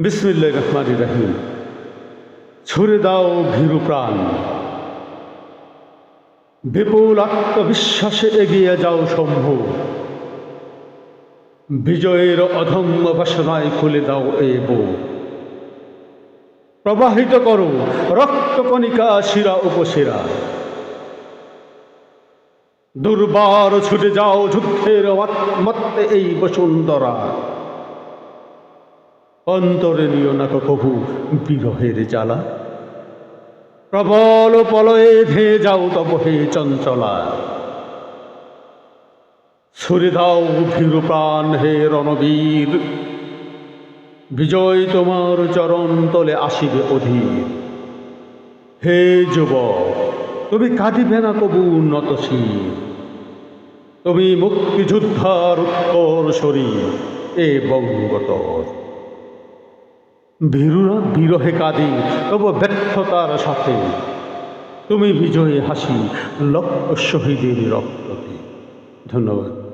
বিসমিল্লাহ রহমান রাহিম। ছুড়ে দাও ভীরু প্রাণ। বিপুল আত্মবিশ্বাসে এগিয়ে যাও শম্ভু। বিজয়ের অধম্য বাসনায় খুলে দাও এ বউ। প্রবাহিত করো রক্তকণিকা শিরা উপশিরা। দুর্বার ছুটে যাও যুদ্ধের মত্তে এই বসুন্ধরা। অন্তরে নিও না কভু বিরহের জ্বালা। প্রবল পলয়ে ধেয়ে যাও তব হে চঞ্চলা। ছুড়ে দাও ভীরু প্রাণ হে রণবীর। বিজয় তোমার চরণ তলে আসিবে অধীর। হে যুবক, তুমি কাঁদিবে না কবু উন্নত শির। তুমি মুক্তিযোদ্ধার উত্তর শরীর, এ বঙ্গতর। ভীরুরা বিরহে কাঁদি তবু ব্যর্থতার সাথে। তুমি বিজয়ী হাসি লক্ষ শহীদের রক্ততে। ধন্যবাদ।